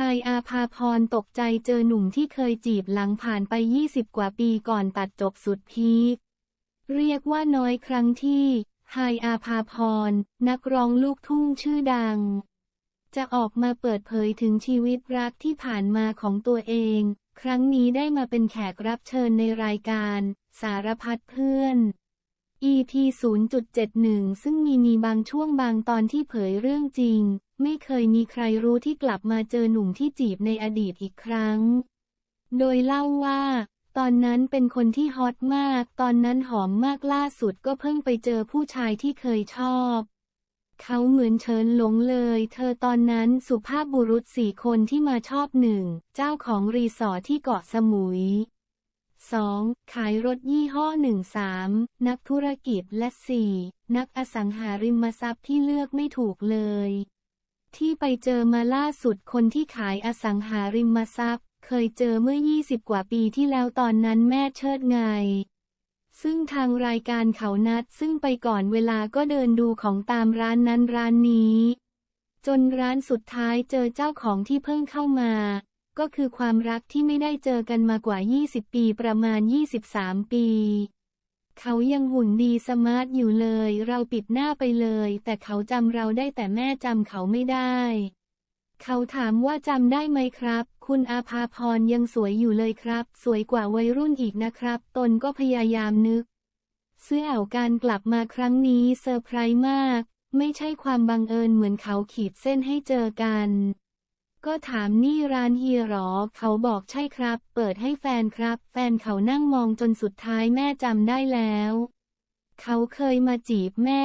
ไฮอาภาพรตกใจเจอหนุ่มที่เคยจีบหลังผ่านไป 20 กว่าปีก่อนตัดจบสุดพีค เรียกว่าน้อยครั้งที่ไฮอาภาพร นักร้องลูกทุ่งชื่อดัง จะออกมาเปิดเผยถึงชีวิตรักที่ผ่านมาของตัวเอง ครั้งนี้ได้มาเป็นแขกรับเชิญในรายการ สารพัดเพื่อน EP 0.71 ซึ่งมีมีบางช่วงบางตอนที่เผยเรื่องจริง ไม่เคยมีใครรู้ที่กลับมาเจอหนุ่มที่จีบในอดีตอีกครั้ง โดยเล่าว่า ตอนนั้นเป็นคนที่ฮอตมาก ตอนนั้นหอมมากล่าสุดก็เพิ่งไปเจอผู้ชายที่เคยชอบ เขาเหมือนเชิญหลงเลย เธอตอนนั้นสุภาพบุรุษสี่คนที่มาชอบหนึ่ง เจ้าของรีสอร์ทที่เกาะสมุย 2. ขายรถยี่ห้อ 13 นักธุรกิจและ 4. นักอสังหาริมทรัพย์ที่เลือกไม่ถูกเลย ที่ไปเจอมาล่าสุดคนที่ขายอสังหาริมทรัพย์ เคยเจอเมื่อ 20 กว่าปีที่แล้วตอนนั้นแม่เชิดไง ซึ่งทางรายการเขานัดซึ่งไปก่อนเวลาก็เดินดูของตามร้านนั้นร้านนี้ จนร้านสุดท้ายเจอเจ้าของที่เพิ่งเข้ามา ก็คือความรักที่ไม่ได้เจอกันมากว่า 20 ปีประมาณ 23 ปี เขายังหุ่นดีสมาร์ทอยู่เลย เราปิดหน้าไปเลย แต่เขาจำเราได้แต่แม่จำเขาไม่ได้ เขาถามว่าจำได้ไหมครับ คุณอาภาพรยังสวยอยู่เลยครับ สวยกว่าวัยรุ่นอีกนะครับ ตนก็พยายามนึก เสื้อแอวการกลับมาครั้งนี้เซอร์ไพรส์มาก ไม่ใช่ความบังเอิญเหมือนเขาขีดเส้นให้เจอกัน ก็ถามนี่ร้านเฮียหรอ เขาบอกใช่ครับ เปิดให้แฟนครับ แฟนเขานั่งมองจนสุดท้ายแม่จำได้แล้ว เขาเคยมาจีบแม่